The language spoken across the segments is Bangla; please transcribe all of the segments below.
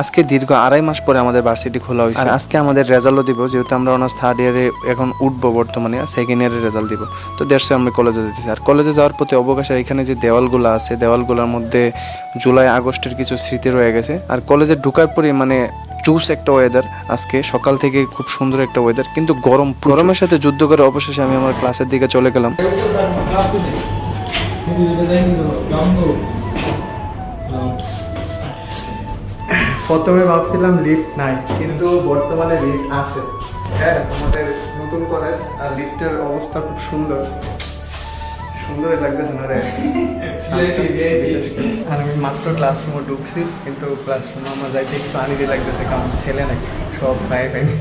আজকে দীর্ঘ আড়াই মাস পরে আমাদের ভার্সিটি খোলা হয়েছে আর আজকে আমাদের রেজাল্টও দিব, যেহেতু আমরা অনার্স থার্ড ইয়ারে এখন উঠবো বর্তমানে সেকেন্ড ইয়ারের রেজাল্ট দিব। তো দেড়শো আমরা কলেজে যেতেছি আর কলেজে যাওয়ার প্রতি অবকাশ এখানে যে দেওয়ালগুলো আছে, দেওয়ালগুলোর মধ্যে জুলাই, আগস্টের কিছু স্মৃতি রয়ে গেছে। আর কলেজে ঢুকার পরে মানে চুস একটা ওয়েদার আজকে সকাল থেকে খুব সুন্দর একটা ওয়েদার কিন্তু গরম গরমের সাথে যুদ্ধ করে অবশেষে আমি আমার ক্লাসের দিকে চলে গেলাম। প্রথমে ভাবছিলাম লিফট নাই কিন্তু বর্তমানে লিফট আছে। হ্যাঁ আমাদের নতুন কলেজ আর লিফটের অবস্থা খুব সুন্দর। সুন্দরই লাগতেছে না রে? বিশেষ করে। আর আমি মাত্র ক্লাসরুমে ঢুকছি কিন্তু ক্লাসরুমে আমার যাইতে একটু আনিতে লাগতেছে কারণ ছেলে নাকি সব গায়ে পাইনি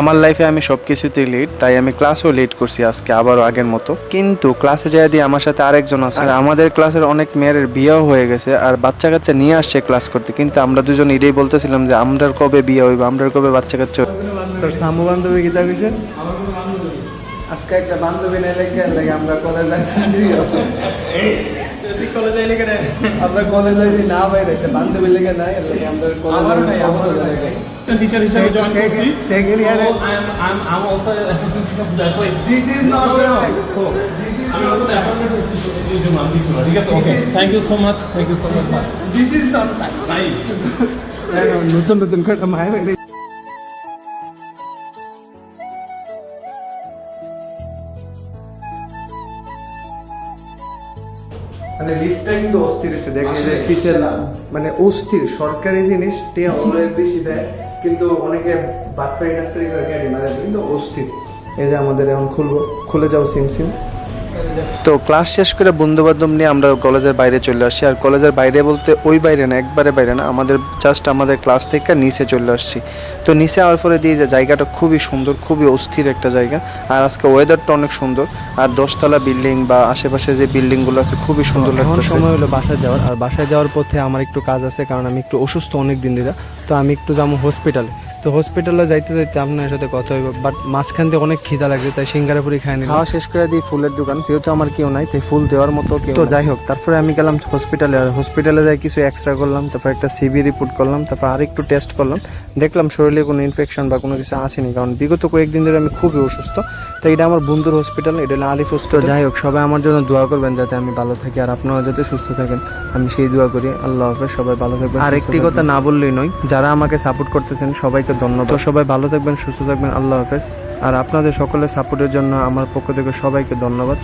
আমার লাইফে আমি সব কিছুতেই লেট তাই আমি ক্লাসও লেট করছি আজকে আবারও আগের মতো। কিন্তু ক্লাসে যাই দিয়ে আমার সাথে আরেকজন আছে আর আমাদের ক্লাসের অনেক মেয়ের বিয়েও হয়ে গেছে আর বাচ্চা কাচ্চা নিয়ে আসছে ক্লাস করতে। কিন্তু আমরা দুজন এটাই বলতেছিলাম যে আমরার কবে বিয়ে হইব? আমরার কবে বাচ্চা কাচ্চা। তোর সামু বান্ধবী গীতা কইছে আজকে একটা বান্ধবী নাই লাগে আমরা কলেজ আমরা কলেজ যাইছি না বাইরে একটা বান্ধবী লেগে নাই লাগে আমরা কলেজ টিচার হিসেবে জয়েন করছি। সেকেন্ড ইয়ারে So, I'm I'm I'm also assistant teacher so that's why this is not so আমি নতুন অ্যাপয়েন্টমেন্ট হয়েছি এই জন্য আমি দিছি ঠিক আছে? Okay thank you so much thank you so much this is not bye নতুন নতুন করে মায়ের মানে লিফটটা কিন্তু অস্থির এসে দেখে যে ফিসের মানে অস্থির সরকারি জিনিস টে অলওয়েজ বেশি দেয় কিন্তু অনেকে বাটপাই ডাক্তারি করে কেটে মানে কিন্তু অস্থির। এই যে আমাদের এখন খুলবো খুলে যাও সিম সিম। তো ক্লাস শেষ করে বন্ধু বান্ধব নিয়ে আমরা কলেজের বাইরে চলে আসছি। আর কলেজের বাইরে বলতে ওই বাইরে না একবারে বাইরে না আমাদের জাস্ট আমাদের ক্লাস থেকে নিচে চলে আসছি। তো নিচে আওয়ার পরে দিয়ে যে জায়গাটা খুবই সুন্দর খুবই অস্থির একটা জায়গা। আর আজকে ওয়েদারটা অনেক সুন্দর। আর দশতলা বিল্ডিং বা আশেপাশে যে বিল্ডিংগুলো আছে খুবই সুন্দর লাগতেছে। সময় হলো বাসায় যাওয়ার। আর বাসায় যাওয়ার পথে আমার একটু কাজ আছে কারণ আমি একটু অসুস্থ অনেক দিন ধরে। তো আমি একটু যাব হসপিটালে তো হসপিটালে যাইতে যাইতে আপনার সাথে কথা হইব বাট মাঝখান দিয়ে অনেক খিদা লাগছে তাই সিঙ্গারাপুরি খাই নিলাম। খাওয়া শেষ করে দিই ফুলের দোকান যেহেতু আমার কেউ নাই তাই ফুল দেওয়ার মতো কেউ তো যাই হোক তারপরে আমি গেলাম হসপিটালে আর হসপিটালে যাই কিছু এক্সট্রা করলাম তারপর একটা সিবি রিপোর্ট করলাম তারপর আরেকটু টেস্ট করলাম। দেখলাম শরীরে কোনো ইনফেকশন বা কোনো কিছু আসেনি কারণ বিগত কয়েকদিন ধরে আমি খুবই অসুস্থ তো এটা আমার বন্ধুর হসপিটাল এটা হলো আলিফ হসপিটাল যাই হোক সবাই আমার জন্য দোয়া করবেন যাতে আমি ভালো থাকি আর আপনারা যাতে সুস্থ থাকেন আমি সেই দোয়া করি। আল্লাহ হাফেজ সবাই ভালো থাকবেন আর একটি কথা না বললেই নয় যারা আমাকে সাপোর্ট করতেছেন সবাইকে ধন্যবাদ। তো সবাই ভালো থাকবেন, সুস্থ থাকবেন, আল্লাহ হাফেজ। আর আপনাদের সকলের সাপোর্টের জন্য আমার পক্ষ থেকে সবাইকে ধন্যবাদ।